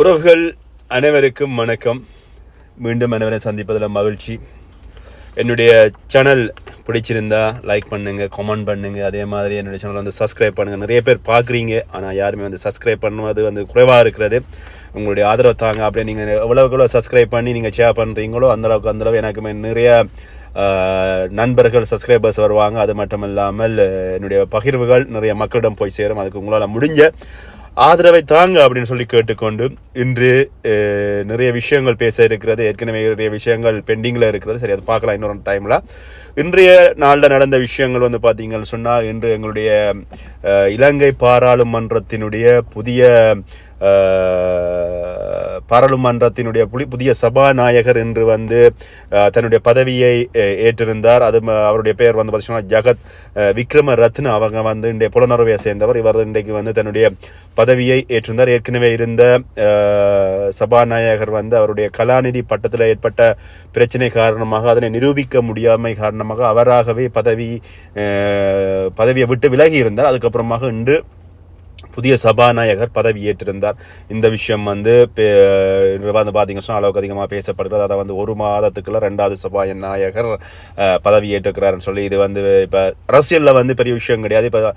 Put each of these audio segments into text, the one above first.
உறவுகள் அனைவருக்கும் வணக்கம். மீண்டும் அனைவரை சந்திப்பதில் மகிழ்ச்சி. என்னுடைய சேனல் பிடிச்சிருந்தா லைக் பண்ணுங்க கமெண்ட் பண்ணுங்கள் அதே மாதிரி என்னுடைய சேனல் வந்து சப்ஸ்கிரைப் பண்ணுங்க. நிறைய பேர் பார்க்குறீங்க ஆனால் யாருமே வந்து சப்ஸ்கிரைப் பண்ணுவது வந்து குறைவாக இருக்கிறது. உங்களுடைய ஆதரவு தாங்க. அப்படியே நீங்கள் எவ்வளோக்கு எவ்வளோ சப்ஸ்கிரைப் பண்ணி நீங்கள் ஷேர் பண்ணுறீங்களோ அந்தளவுக்கு அந்தளவு எனக்கு நிறைய நண்பர்கள் சப்ஸ்கிரைபர்ஸ் வருவாங்க. அது மட்டும் இல்லாமல் என்னுடைய பகிர்வுகள் நிறைய மக்களிடம் போய் சேரும். அதுக்கு உங்களால் முடிஞ்ச ஆதரவை தாங்க அப்படின்னு சொல்லி கேட்டுக்கொண்டு இன்று நிறைய விஷயங்கள் பேச இருக்கிறது. ஏற்கனவே நிறைய விஷயங்கள் பெண்டிங்கில் இருக்கிறது. சரி அது பார்க்கலாம் இன்னொரு டைமில். இன்றைய நாளில் நடந்த விஷயங்கள் வந்து பார்த்தீங்கன்னு சொன்னால் இன்று எங்களுடைய இலங்கை பாராளுமன்றத்தினுடைய புதிய பாராளுமன்றத்தினுடைய புலி- புதிய சபாநாயகர் என்று வந்து தன்னுடைய பதவியை ஏற்றிருந்தார். அது ம- அவருடைய பெயர் வந்து பார்த்தீங்கன்னா ஜகத் விக்ரம ரத்ன அவங்க வந்து இன்றைய புலனர்வை சேர்ந்தவர். இவர் இன்றைக்கு வந்து தன்னுடைய பதவியை ஏற்றிருந்தார். ஏற்கனவே இருந்த சபாநாயகர் வந்து அவருடைய கலாநிதி பட்டத்தில் ஏற்பட்ட பிரச்சனை காரணமாக அதனை நிரூபிக்க முடியாமை காரணமாக அவராகவே பதவி பதவியை விட்டு விலகி இருந்தார். அதுக்கப்புறமாக இன்று புதிய சபாநாயகர் பதவியேற்றிருந்தார் இந்த விஷயம் வந்து பே- இன்று வந்து பார்த்தீங்கன்னா அளவுக்கு அதிகமாக பேசப்படுகிறது. அதை வந்து ஒரு மாதத்துக்குள்ள ரெண்டாவது சபாநாயகர் பதவியேற்றுக்கிறாருன்னு பதவி சொல்லி இது வந்து இப்போ அரசியலில் வந்து பெரிய விஷயம் கிடையாது. இப்போ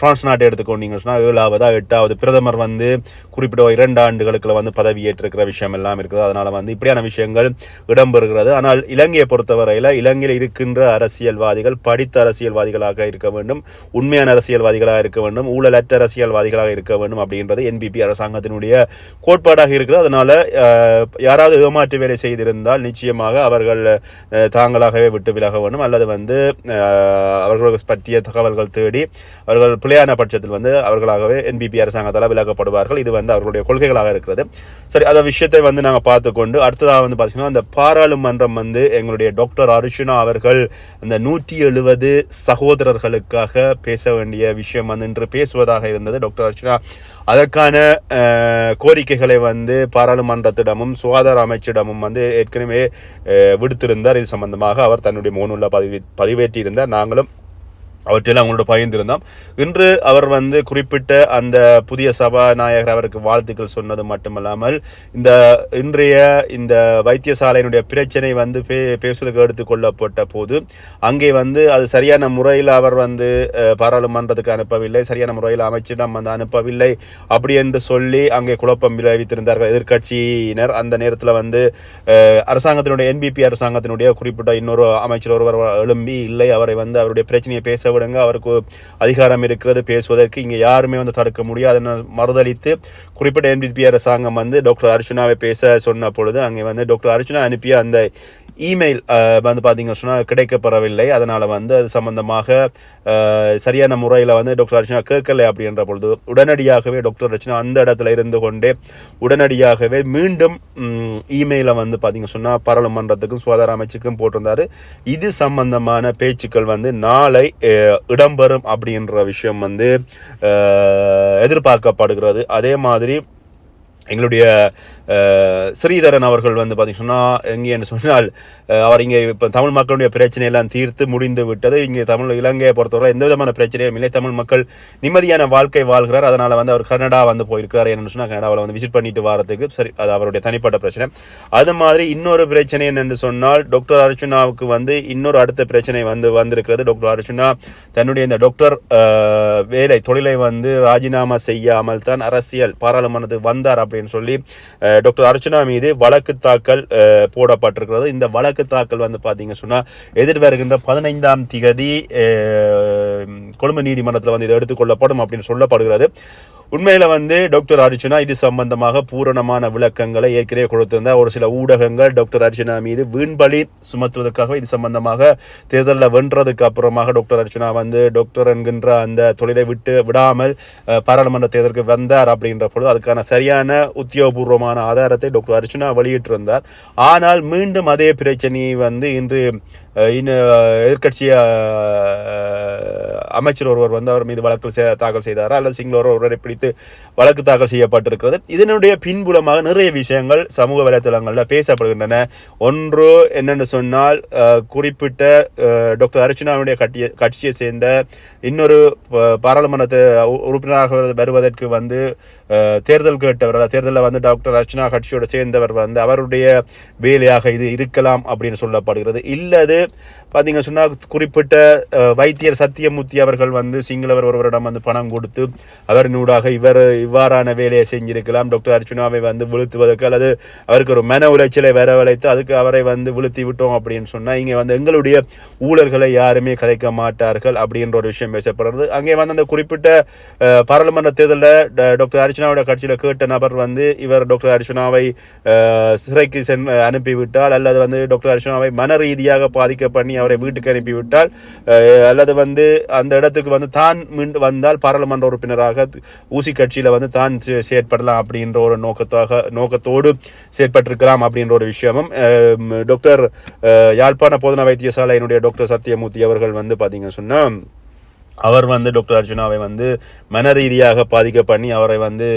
ஃப்ரான்ஸ் நாட்டை எடுத்துக்கொண்டீங்கன்னு சொன்னால் ஏழாவதா எட்டாவது பிரதமர் வந்து குறிப்பிட்ட இரண்டு ஆண்டுகளுக்குள்ள வந்து பதவியேற்றிருக்கிற விஷயம் எல்லாம் இருக்குது. அதனால வந்து இப்படியான விஷயங்கள் இடம்பெறுகிறது. ஆனால் இலங்கையை பொறுத்தவரையில் இலங்கையில் இருக்கின்ற அரசியல்வாதிகள் படித்த அரசியல்வாதிகளாக இருக்க வேண்டும். உண்மையான அரசியல்வாதிகளாக இருக்க வேண்டும். ஊழலற்ற அரசியல்வாதிகளாக இருக்க வேண்டும் அப்படின்றது என்பிபி அரசாங்கத்தினுடைய கோட்பாடாக இருக்குது. அதனால் யாராவது ஏமாற்று வேலை செய்திருந்தால் நிச்சயமாக அவர்கள் தாங்களாகவே விட்டு விலக வேண்டும். அல்லது வந்து அவர்களுக்கு அவர்கள் பற்றிய தகவல்கள் தேடி அவர்கள் பிழையான பட்சத்தில் வந்து அவர்களாகவே என்பிபி அரசாங்கத்தால் விலகப்படுவார்கள் இது வந்து அவர்களுடைய கொள்கைகளாக இருக்கிறது. சரி அந்த விஷயத்தை வந்து நாங்கள் பார்த்துக்கொண்டு அடுத்ததாக வந்து பார்த்தீங்கன்னா அந்த பாராளுமன்றம் வந்து எங்களுடைய டாக்டர் அர்ஜுனா அவர்கள் அந்த நூற்றி எழுபது சகோதரர்களுக்காக பேச வேண்டிய விஷயம் வந்து இன்று பேசுவதாக இருந்தது. டாக்டர் அர்ச்சுனா அதற்கான கோரிக்கைகளை வந்து பாராளுமன்றத்திடமும் சுகாதார அமைச்சிடமும் வந்து ஏற்கனவே விடுத்திருந்தார். இது சம்பந்தமாக அவர் தன்னுடைய மோனுள்ள பதிவு பதிவேற்றியிருந்தார். நாங்களும் அவற்றையெல்லாம் அவங்களோட பகிர்ந்திருந்தோம். இன்று அவர் வந்து குறிப்பிட்ட அந்த புதிய சபாநாயகர் அவருக்கு வாழ்த்துக்கள் சொன்னது மட்டுமல்லாமல் இந்த இன்றைய இந்த வைத்தியசாலையினுடைய பிரச்சனை வந்து பே பேசுவதற்கு எடுத்துக்கொள்ளப்பட்ட போது அங்கே வந்து அது சரியான முறையில் அவர் வந்து பாராளுமன்றத்துக்கு அனுப்பவில்லை சரியான முறையில் அமைச்சிடம் வந்து அனுப்பவில்லை அப்படி என்று சொல்லி அங்கே குழப்பம் விளைவித்திருந்தார்கள் எதிர்க்கட்சியினர். அந்த நேரத்தில் வந்து அரசாங்கத்தினுடைய என்பிபி அரசாங்கத்தினுடைய குறிப்பிட்ட இன்னொரு அமைச்சர் ஒருவர் எழும்பி இல்லை. அவரை வந்து அவருடைய பிரச்சனையை பேச விடுங்க. அவருக்கு அதிகாரம் இருக்கிறது. பேசுவதற்கு இங்கே யாருமே வந்து தடுக்க முடியாது என மறுதளித்து குறிப்பிட்ட எம்பிபி அரசாங்கம் வந்து டாக்டர் அர்ச்சுனாவை பேச சொன்ன பொழுது அங்கே வந்து டாக்டர் அர்ச்சுனா அனுப்பிய அந்த இமெயில் வந்து பார்த்தீங்க சொன்னால் கிடைக்கப்பெறவில்லை. அதனால் வந்து அது சம்மந்தமாக சரியான முறையில் வந்து டாக்டர் அர்ச்சனா கேட்கலை அப்படின்ற பொழுது உடனடியாகவே டாக்டர் அர்ச்சனா அந்த இடத்துல இருந்து கொண்டே உடனடியாகவே மீண்டும் இமெயிலை வந்து பார்த்தீங்க சொன்னால் பாராளுமன்றத்துக்கும் சுகாதார அமைச்சுக்கும் போட்டிருந்தார். இது சம்பந்தமான பேச்சுக்கள் வந்து நாளை இடம்பெறும் அப்படின்ற விஷயம் வந்து எதிர்பார்க்கப்படுகிறது. அதே மாதிரி எங்களுடைய ஸ்ரீதரன் அவர்கள் வந்து பார்த்தீங்கன்னா எங்கே என்று சொன்னால் அவர் இங்கே இப்போ தமிழ் மக்களுடைய பிரச்சனையெல்லாம் தீர்த்து முடிந்து விட்டது. இங்கே தமிழ் இலங்கையை பொறுத்தவரை எந்த விதமான பிரச்சனையும் இல்லை. தமிழ் மக்கள் நிம்மதியான வாழ்க்கை வாழ்கிறார். அதனால் வந்து அவர் கனடா வந்து போயிருக்கிறார் என்னன்னு சொன்னால் கனடாவில் வந்து விசிட் பண்ணிட்டு வரதுக்கு சரி அது அவருடைய தனிப்பட்ட பிரச்சனை. அது மாதிரி இன்னொரு பிரச்சனை என்னென்று சொன்னால் டாக்டர் அர்ச்சுனாவுக்கு வந்து இன்னொரு அடுத்த பிரச்சனை வந்து வந்திருக்கிறது. டாக்டர் அர்ச்சுனா தன்னுடைய இந்த டாக்டர் வேலை தொழிலை வந்து ராஜினாமா செய்யாமல் தான் அரசியல் பாராளுமன்றத்துக்கு வந்தார் அப்படின்னு சொல்லி டாக்டர் அர்ச்சனா மீது வழக்கு தாக்கல் போடப்பட்டிருக்கிறது. இந்த வழக்கு தாக்கல் வந்து பார்த்தீங்க சொன்னால் எதிர்வருகின்ற பதினைந்தாம் திகதி கொழும்பு நீதிமன்றத்தில் வந்து இது எடுத்துக்கொள்ளப்படும் அப்படின்னு சொல்லப்படுகிறது. உண்மையில் வந்து டாக்டர் அர்ஜுனா இது சம்பந்தமாக பூரணமான விளக்கங்களை ஏற்கனவே கொடுத்திருந்தார். ஒரு சில ஊடகங்கள் டாக்டர் அர்ஜுனா மீது வீண்பலி சுமத்துவதற்காக இது சம்பந்தமாக தேர்தலில் வென்றதுக்கு அப்புறமாக டாக்டர் அர்ச்சனா வந்து டாக்டர் என்கின்ற அந்த தொழிலை விட்டு விடாமல் பாராளுமன்ற தேர்தலுக்கு வந்தார் அப்படின்ற பொழுது அதுக்கான சரியான உத்தியோகபூர்வமான ஆதாரத்தை டாக்டர் அர்ச்சனா வெளியிட்டிருந்தார். ஆனால் மீண்டும் அதே பிரச்சனையை வந்து இன்று இன்னும் எதிர்கட்சி அமைச்சர் ஒருவர் வந்து அவர் மீது வழக்கு சே- தாக்கல் செய்தாரா? அல்லது சிங்கள ஒருவரை பிடித்து வழக்கு தாக்கல் செய்யப்பட்டிருக்கிறது. இதனுடைய பின்புலமாக நிறைய விஷயங்கள் சமூக வலைத்தளங்களில் பேசப்படுகின்றன. ஒன்று என்னென்னு சொன்னால் குறிப்பிட்ட டாக்டர் அர்ச்சனாவுடைய கட்டிய கட்சியை சேர்ந்த இன்னொரு பாராளுமன்றத்தை பாராளுமன்ற உறுப்பினராக வருவதற்கு வந்து தேர்தல் கேட்டவர் தேர்தலில் வந்து டாக்டர் அர்ச்சனா கட்சியோடு சேர்ந்தவர் வந்து அவருடைய வேலையாக இது இருக்கலாம் அப்படின்னு சொல்லப்படுகிறது. இல்லது it. பார்த்தீங்க சொன்னால் குறிப்பிட்ட வைத்தியர் சத்தியமூர்த்தி அவர்கள் வந்து சிங்களவர் ஒருவரிடம் வந்து பணம் கொடுத்து அவரினூடாக இவர் இவ்வாறான வேலையை செஞ்சிருக்கலாம். டாக்டர் அர்ச்சுனாவை வந்து விழுத்துவதற்கு அல்லது அவருக்கு ஒரு மன உளைச்சலை வரவழைத்து அதுக்கு அவரை வந்து விழுத்தி விட்டோம் அப்படின்னு சொன்னால் இங்கே வந்து எங்களுடைய ஊழல்களை யாருமே கதைக்க மாட்டார்கள் அப்படின்ற ஒரு விஷயம் பேசப்படுறது. அங்கே வந்து அந்த குறிப்பிட்ட பாராளுமன்ற தேர்தலில் டாக்டர் அர்ச்சனாவோட கட்சியில் கேட்ட நபர் வந்து இவர் டாக்டர் அர்ச்சுனாவை சிறைக்கு சென் அனுப்பிவிட்டால் அல்லது வந்து டாக்டர் அர்ச்சனாவை மன ரீதியாக பாதிக்க பண்ணி அவரை வீட்டுக்கு அனுப்பிவிட்டால் அல்லது வந்து அந்த இடத்துக்கு வந்து தான் மீண்டு வந்தால் பாராளுமன்ற உறுப்பினராக ஊசி கட்சியில் வந்து தான் செயற்படலாம் அப்படின்ற ஒரு நோக்கத்தாக நோக்கத்தோடு செயற்பட்டிருக்கலாம் அப்படின்ற ஒரு விஷயமும் டாக்டர் யாழ்ப்பாண போதனா வைத்தியசாலையினுடைய டாக்டர் சத்யமூர்த்தி அவர்கள் வந்து பார்த்தீங்கன்னு சொன்னால் அவர் வந்து டாக்டர் அர்ஜுனாவை வந்து மன ரீதியாக பாதிக்க பண்ணி அவரை வந்து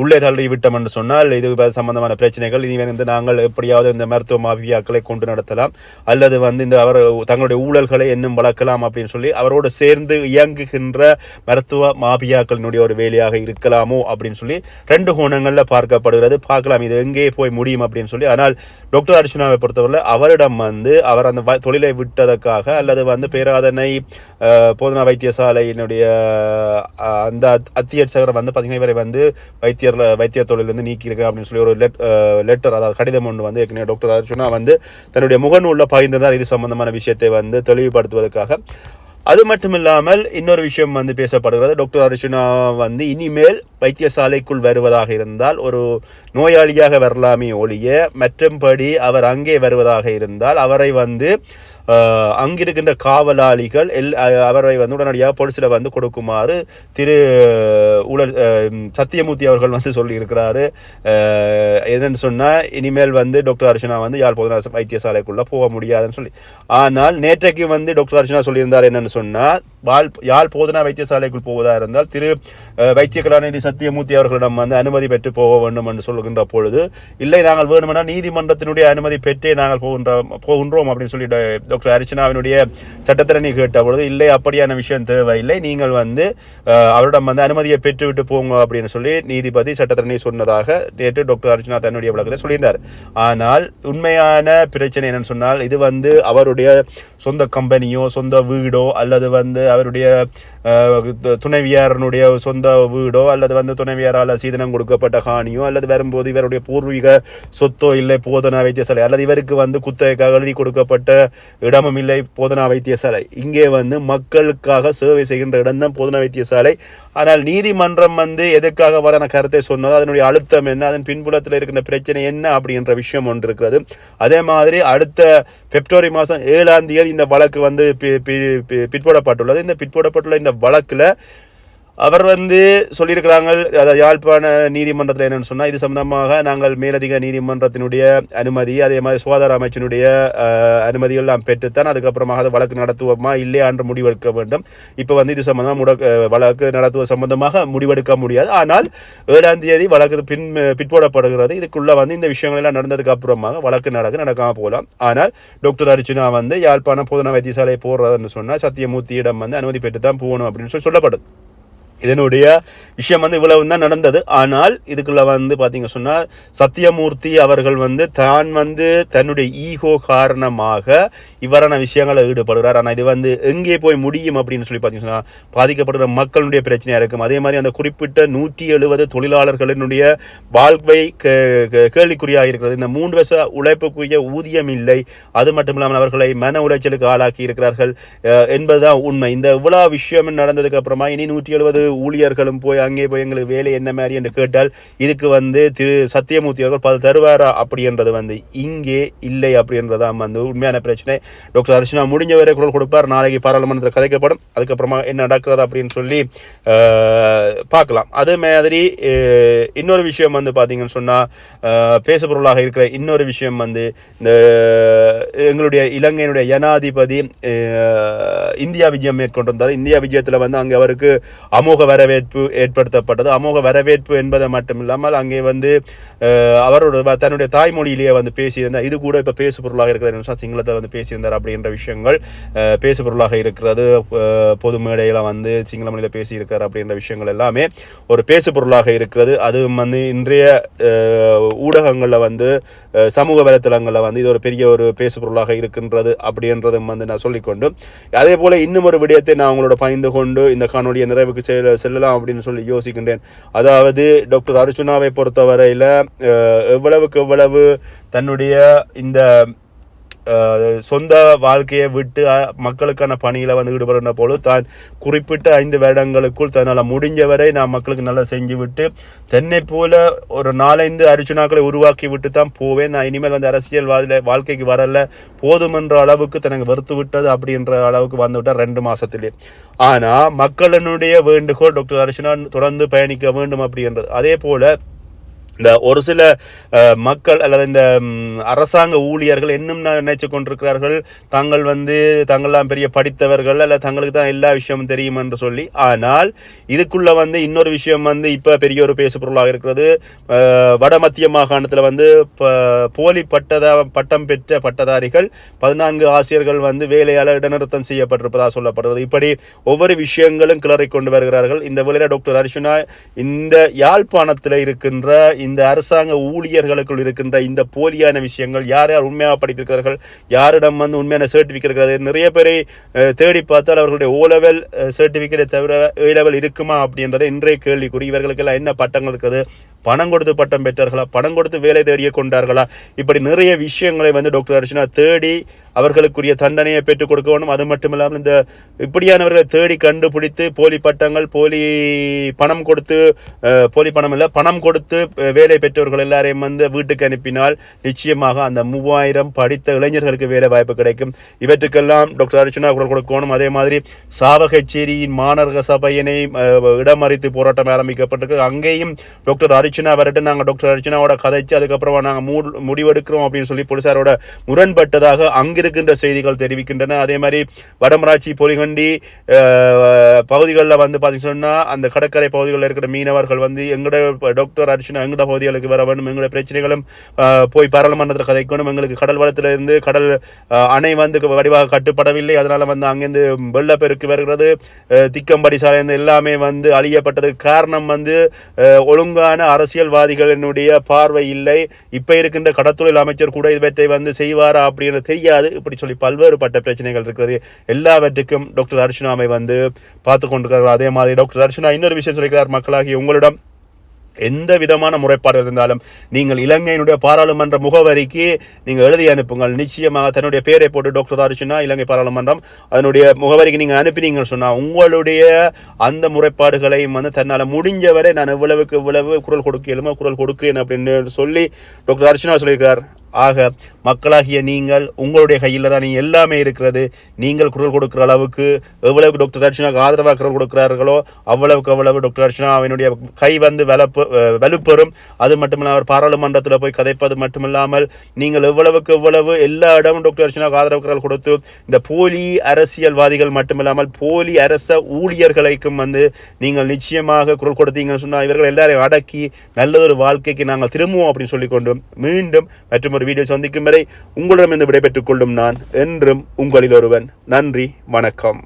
உள்ளே தள்ளி விட்டோம் என்று சொன்னால் இது சம்பந்தமான பிரச்சனைகள். இனி வந்து நாங்கள் எப்படியாவது இந்த மருத்துவ மாஃபியாக்களை கொண்டு நடத்தலாம். அல்லது வந்து இந்த அவர் தங்களுடைய ஊழல்களை இன்னும் வளர்க்கலாம் அப்படின்னு சொல்லி அவரோடு சேர்ந்து இயங்குகின்ற மருத்துவ மாஃபியாக்களினுடைய ஒரு வேலையாக இருக்கலாமோ அப்படின்னு சொல்லி ரெண்டு கோணங்களில் பார்க்கப்படுகிறது. பார்க்கலாம் இது எங்கே போய் முடியும் அப்படின்னு சொல்லி. ஆனால் டாக்டர் அர்ச்சனாவை பொறுத்தவரை அவரிடம் வந்து அவர் அந்த தொழிலை விட்டதற்காக அல்லது வந்து பேராதனை போதனா வைத்தியசாலையினுடைய அந்த அத்தியட்சகரை அத்தியட்சகர் வந்து பார்த்தீங்கன்னா இவரை வந்து வைத்திய வைத்தியர் வைத்திய தொழிலிருந்து நீக்கியிருக்க அப்படின்னு சொல்லி ஒரு லெட் லெட்டர் uh, அதாவது கடிதம் ஒன்று வந்து ஏற்கனவே டாக்டர் அர்ச்சுனா வந்து தன்னுடைய முகநூலில் பகிர்ந்ததால் இது சம்பந்தமான விஷயத்தை வந்து தெளிவுபடுத்துவதற்காக. அது மட்டும் இல்லாமல் இன்னொரு விஷயம் வந்து பேசப்படுகிறது. டாக்டர் அர்ஜுனா வந்து இனிமேல் வைத்தியசாலைக்குள் வருவதாக இருந்தால் ஒரு நோயாளியாக வரலாமே ஒழிய மற்றும்படி அவர் அங்கே வருவதாக இருந்தால் அவரை வந்து அங்கிருக்கின்ற காவலாளிகள் எல் அவரை வந்து உடனடியாக போலீஸில் வந்து கொடுக்குமாறு திரு ஊழல் சத்தியமூர்த்தி அவர்கள் வந்து சொல்லியிருக்கிறாரு. என்னென்னு சொன்னால் இனிமேல் வந்து டாக்டர் அர்ச்சனா வந்து யார் போதனா வைத்தியசாலைக்குள்ளே போக முடியாதுன்னு சொல்லி. ஆனால் நேற்றைக்கு வந்து டாக்டர் அர்ச்சனா சொல்லியிருந்தார் என்னென்னு சொன்னால் வால் யாழ் போதனா வைத்தியசாலைக்குள் போவதாக இருந்தால் திரு வைத்திய கலாநிதி சத்தியமூர்த்தி அவர்களிடம் வந்து அனுமதி பெற்று போக வேண்டும் என்று சொல்கின்ற பொழுது இல்லை நாங்கள் வேணுமென்றால் நீதிமன்றத்தினுடைய அனுமதி பெற்றே நாங்கள் போகின்ற போகின்றோம் அப்படின்னு சொல்லி ட- டாக்டர் அர்ச்சனாவினுடைய சட்டத்திறனை கேட்ட பொழுது இல்லை அப்படியான விஷயம் தேவையில்லை. நீங்கள் வந்து அவரிடம் வந்து அனுமதியை பெற்றுவிட்டு போங்க அப்படின்னு சொல்லி நீதிபதி சட்டத்திறனை சொன்னதாக நேற்று டாக்டர் அர்ச்சனா தன்னுடைய விளக்கத்தை சொல்லியிருந்தார். ஆனால் உண்மையான பிரச்சனை என்னன்னு சொன்னால் இது வந்து அவருடைய சொந்த கம்பெனியோ சொந்த வீடோ அல்லது வந்து அவருடைய துணைவியாரனுடைய சொந்த வீடோ அல்லது வந்து துணைவியாரால் சீதனம் கொடுக்கப்பட்ட காணியோ அல்லது வரும்போது இவருடைய பூர்வீக சொத்தோ இல்லை போதனா வைத்தியசாலை அல்லது இவருக்கு வந்து குத்தகைக்காக எழுதி கொடுக்கப்பட்ட இடமும் இல்லை போதனா வைத்தியசாலை. இங்கே வந்து மக்களுக்காக சேவை செய்கின்ற இடம்தான் போதனா வைத்தியசாலை. ஆனால் நீதிமன்றம் வந்து எதற்காக வரான கருத்தை சொன்னதோ அதனுடைய அழுத்தம் என்ன அதன் பின்புலத்தில் இருக்கின்ற பிரச்சனை என்ன அப்படின்ற விஷயம் ஒன்று இருக்கிறது. அதே மாதிரி அடுத்த பிப்ரவரி மாதம் ஏழாம் தேதி இந்த வழக்கு வந்து பிற்போடப்பட்டுள்ளது. இந்த பிற்போடப்பட்டுள்ள இந்த வழக்கில் அவர் வந்து சொல்லியிருக்கிறாங்க அதாவது யாழ்ப்பாண நீதிமன்றத்தில் என்னென்னு சொன்னால் இது சம்பந்தமாக நாங்கள் மேலதிக நீதிமன்றத்தினுடைய அனுமதி அதே மாதிரி சுகாதார அமைச்சினுடைய அனுமதிகள் நாம் பெற்றுத்தான் அதுக்கப்புறமாக அதை வழக்கு நடத்துவோமா இல்லையா என்று முடிவெடுக்க வேண்டும். இப்போ வந்து இது சம்பந்தமாக முட வழக்கு நடத்துவது சம்பந்தமாக முடிவெடுக்க முடியாது. ஆனால் ஏழாம் தேதி வழக்கு பின் பிற்போடப்படுகிறது இதுக்குள்ளே வந்து இந்த விஷயங்கள் எல்லாம் நடந்ததுக்கு அப்புறமாக வழக்கு நடக்க நடக்காம போகலாம். ஆனால் டாக்டர் அர்ச்சுனா வந்து யாழ்ப்பாணம் போதனா வைத்தியசாலை போடுறதுன்னு சொன்னால் சத்தியமூர்த்தியிடம் வந்து அனுமதி பெற்று தான் போகணும் அப்படின்னு சொல்லி சொல்லப்படுது. இதனுடைய விஷயம் வந்து இவ்வளவு தான் நடந்தது. ஆனால் இதுக்குள்ள வந்து பார்த்தீங்க சொன்னால் சத்தியமூர்த்தி அவர்கள் வந்து தான் வந்து தன்னுடைய ஈகோ காரணமாக இவ்வாறான விஷயங்களை ஈடுபடுகிறார் ஆனால் இது வந்து எங்கே போய் முடியும் அப்படின்னு சொல்லி பார்த்தீங்க சொன்னால் பாதிக்கப்படுகிற மக்களுடைய பிரச்சனையாக இருக்கும். அதே மாதிரி அந்த குறிப்பிட்ட நூற்றி எழுபது தொழிலாளர்களினுடைய வாழ்வை கேள்விக்குறியாக இருக்கிறது இந்த மூன்று வருஷ உழைப்புக்குரிய ஊதியம் இல்லை. அது மட்டும் இல்லாமல் அவர்களை மன உளைச்சலுக்கு ஆளாக்கி இருக்கிறார்கள் என்பதுதான் உண்மை. இந்த இவ்வளவு விஷயம் நடந்ததுக்கு அப்புறமா இனி நூற்றி எழுபது ஊழியர்களும் போய் அங்கே போய் எங்களுக்கு வேலை என்ன மாதிரி என்று கேட்டால் இதுக்கு வந்து திரு சத்தியமூர்த்தி அவர்கள் பல தருவாரா அப்படின்றது வந்து இங்கே இல்லை அப்படின்றதான் வந்து உண்மையான பிரச்சனை. டாக்டர் அர்ச்சனா முடிஞ்ச வரை குரல் கொடுப்பார். நாளைக்கு பாராளுமன்றத்தில் கதைக்கப்படும். அதுக்கப்புறமா என்ன நடக்கிறது அப்படின்னு சொல்லி பார்க்கலாம். அதே மாதிரி இன்னொரு விஷயம் வந்து பார்த்தீங்கன்னு சொன்னால் பேசுபொருளாக இருக்கிற இன்னொரு விஷயம் வந்து இந்த எங்களுடைய இலங்கையினுடைய ஜனாதிபதி இந்தியா விஜயம் மேற்கொண்டிருந்தார். இந்தியா விஜயத்தில் வந்து அங்கே அவருக்கு அமோக வரவேற்பு ஏற்படுத்தப்பட்டது. அமோக வரவேற்பு என்பதை மட்டும் இல்லாமல் அங்கே வந்து அவரோட தன்னுடைய தாய்மொழியிலேயே வந்து பேசியிருந்தார். இது கூட இப்போ பேசு பொருளாக இருக்கிற சிங்களத்தை வந்து பேசியிருந்தார் அப்படின்ற விஷயங்கள் பேசு பொருளாக இருக்கிறது. பொது மேடையில் வந்து சிங்கள மொழியில் பேசியிருக்கார் அப்படின்ற விஷயங்கள் எல்லாமே ஒரு பேசு பொருளாக இருக்கிறது. அதுவும் வந்து இன்றைய ஊடகங்களில் வந்து சமூக வலைத்தளங்களில் வந்து இது ஒரு பெரிய ஒரு பேசு பொருளாக இருக்கின்றது அப்படின்றதும் வந்து நான் சொல்லிக்கொண்டு அதே போல இன்னும் ஒரு விடயத்தை நான் உங்களோட பகிர்ந்து கொண்டு இந்த காணொலியை நிறைவுக்கு செயல் செல்லலாம் அப்படின்னு சொல்லி யோசிக்கின்றேன். அதாவது டாக்டர் அர்ஜுனாவை பொறுத்தவரையில் எவ்வளவுக்கு எவ்வளவு தன்னுடைய இந்த சொந்த வாழ்க்கையை விட்டு மக்களுக்கான பணியில் வந்து ஈடுபடுற பொழுது தான் குறிப்பிட்ட ஐந்து வருடங்களுக்குள் தன்னால் முடிஞ்சவரை நான் மக்களுக்கு நல்லா செஞ்சு விட்டு தென்னை போல ஒரு நாலஞ்சு அர்ச்சனாக்களை உருவாக்கி விட்டு தான் போவேன். நான் இனிமேல் வந்து அரசியல் வாழ்க்கைக்கு வரல போதுமென்ற அளவுக்கு தனக்கு வெறுத்து விட்டது அப்படின்ற அளவுக்கு வந்து விட்டார் ரெண்டு மாசத்திலே. ஆனால் மக்களினுடைய வேண்டுகோள் டாக்டர் அர்ச்சனா தொடர்ந்து பயணிக்க வேண்டும் அப்படின்றது. அதே போல் இந்த ஒரு சில மக்கள் அல்லது இந்த அரசாங்க ஊழியர்கள் இன்னும் நான் நினைச்சு கொண்டிருக்கிறார்கள். தாங்கள் வந்து தாங்கள்லாம் பெரிய படித்தவர்கள் அல்ல தங்களுக்கு தான் எல்லா விஷயமும் தெரியும் என்று சொல்லி. ஆனால் இதுக்குள்ள வந்து இன்னொரு விஷயம் வந்து இப்போ பெரிய ஒரு பேசு பொருளாக இருக்கிறது. வடமத்திய வட மத்திய மாகாணத்தில் வந்து போலி பட்டதா பட்டம் பெற்ற பட்டதாரிகள் பதினான்கு ஆசிரியர்கள் வந்து வேலையால் இடநிறுத்தம் செய்யப்பட்டிருப்பதாக சொல்லப்படுறது இப்படி ஒவ்வொரு விஷயங்களும் கிளறி கொண்டு வருகிறார்கள். இந்த வேளையில டாக்டர் அர்ஷனா இந்த யாழ்ப்பாணத்தில் இருக்கின்ற இந்த அரசாங்க ஊழியர்களுக்குள் இருக்கின்ற இந்த போலியான விஷயங்கள் யார் யார் உண்மையாக படித்திருக்கிறார்கள் யாரிடம் வந்து உண்மையான சர்டிஃபிகேட் இருக்கிறது நிறைய பேரை தேடி பார்த்தால் அவர்களுடைய ஓ லெவல் சர்டிஃபிகேட்டை தவிர ஏ லெவல் இருக்குமா அப்படின்றத இன்றைய கேள்விக்குறி. இவர்களுக்கெல்லாம் என்ன பட்டங்கள் இருக்குது? பணம் கொடுத்து பட்டம் பெற்றார்களா? பணம் கொடுத்து வேலை தேடிய கொண்டார்களா? இப்படி நிறைய விஷயங்களை வந்து டாக்டர் அர்ச்சனா தேடி அவர்களுக்குரிய தண்டனையை பெற்றுக் கொடுக்க வேண்டும். அது மட்டும் இல்லாமல் இந்த இப்படியானவர்களை தேடி கண்டுபிடித்து போலி பட்டங்கள் போலி பணம் கொடுத்து போலி பணம் இல்லை பணம் கொடுத்து வேலை பெற்றவர்கள் எல்லாரையும் வந்து வீட்டுக்கு அனுப்பினால் நிச்சயமாக அந்த மூவாயிரம் படித்த இளைஞர்களுக்கு வேலை வாய்ப்பு கிடைக்கும். இவற்றுக்கெல்லாம் டாக்டர் அர்ச்சனா குரல் கொடுக்கணும். அதே மாதிரி சாவகச்சேரியின் மாநகர சபையினை இடமறித்து போராட்டம் ஆரம்பிக்கப்பட்டிருக்கு. அங்கேயும் டாக்டர் அர்ச்சனா வரட்டு. நாங்கள் டாக்டர் அர்ச்சனாவோட கதைச்சு அதுக்கப்புறமா நாங்கள் மூ முடிவெடுக்கிறோம் அப்படின்னு சொல்லி போலீசாரோட முரண்பட்டதாக இருக்கின்ற செய்திகள் தெரிவிக்கின்றன. அதே மாதிரி வடமராட்சி பொலிகண்டி பகுதிகளில் வந்து பார்த்தீங்கன்னு சொன்னால் அந்த கடற்கரை பகுதிகளில் இருக்கிற மீனவர்கள் வந்து எங்களோட டாக்டர் அர்ச்சனா எங்களோட பகுதிகளுக்கு வர வேண்டும் எங்களுடைய பிரச்சனைகளும் போய் பாராளுமன்றத்தில் கதைக்கணும். எங்களுக்கு கடல் வளத்தில் இருந்து கடல் அணை வந்து வடிவாக கட்டுப்படவில்லை. அதனால் வந்து அங்கேருந்து வெள்ளப்பெருக்கு வருகிறது. திக்கம்படி சாலை இந்த எல்லாமே வந்து அழியப்பட்டதுக்கு காரணம் வந்து ஒழுங்கான அரசியல்வாதிகளினுடைய பார்வை இல்லை. இப்போ இருக்கின்ற கடத்தொழில் அமைச்சர் கூட இவற்றை வந்து செய்வாரா அப்படின்னு தெரியாது. இப்படி சொல்லி பல்வேறுபட்ட பிரச்சனைகள் இருக்கிறது. எல்லாவற்றுக்கும் டாக்டர் அர்ச்சனாவை வந்து பார்த்து கொண்டிருக்கிறார்கள். அதே மாதிரி டாக்டர் அர்ச்சனா இன்னொரு விஷயம் சொல்லிக்கிறார். மக்களாகிய உங்களிடம் எந்த விதமான முறைப்பாடு இருந்தாலும் நீங்கள் இலங்கையினுடைய பாராளுமன்ற முகவரிக்கு நீங்கள் எழுதி அனுப்புங்கள். நிச்சயமாக தன்னுடைய பேரை போட்டு டாக்டர் அர்ச்சனா இலங்கை பாராளுமன்றம் அதனுடைய முகவரிக்கு நீங்கள் அனுப்பினீங்கன்னு சொன்னால் உங்களுடைய அந்த முறைப்பாடுகளையும் வந்து தன்னால் முடிஞ்சவரை நான் எவ்வளவுக்கு எவ்வளவு குரல் கொடுக்கலுமோ குரல் கொடுக்கிறேன் அப்படின்னு சொல்லி டாக்டர் அர்ச்சனா சொல்லியிருக்கிறார். ஆக மக்களாகிய நீங்கள் உங்களுடைய கையில் தான் நீங்கள் எல்லாமே இருக்கிறது. நீங்கள் குரல் கொடுக்குற அளவுக்கு எவ்வளவுக்கு டாக்டர் அர்ச்சனாக்கு ஆதரவாக குரல் கொடுக்கிறார்களோ அவ்வளவுக்கு அவ்வளவு டாக்டர் அர்ச்சனா அவனுடைய கை வந்து வலப்பு வலுப்பெறும். அது மட்டுமில்லாமல் அவர் பாராளுமன்றத்தில் போய் கதைப்பது மட்டுமில்லாமல் நீங்கள் எவ்வளவுக்கு எவ்வளவு எல்லா இடமும் டாக்டர் அர்ச்சனாக்கு ஆதரவு குரல் கொடுத்து இந்த போலி அரசியல்வாதிகள் மட்டுமில்லாமல் போலி அரச ஊழியர்களுக்கும் வந்து நீங்கள் நிச்சயமாக குரல் கொடுத்தீங்கன்னு சொன்னால் இவர்கள் எல்லாரையும் அடக்கி நல்ல ஒரு வாழ்க்கைக்கு நாங்கள் திரும்புவோம் அப்படின்னு சொல்லிக்கொண்டு மீண்டும் மற்றும் ஒரு வீடியோ சந்திக்கும் வரை உங்களிடமிருந்து விடைபெற்றுக் கொள்ளும் நான் என்றும் உங்களில் ஒருவன். நன்றி வணக்கம்.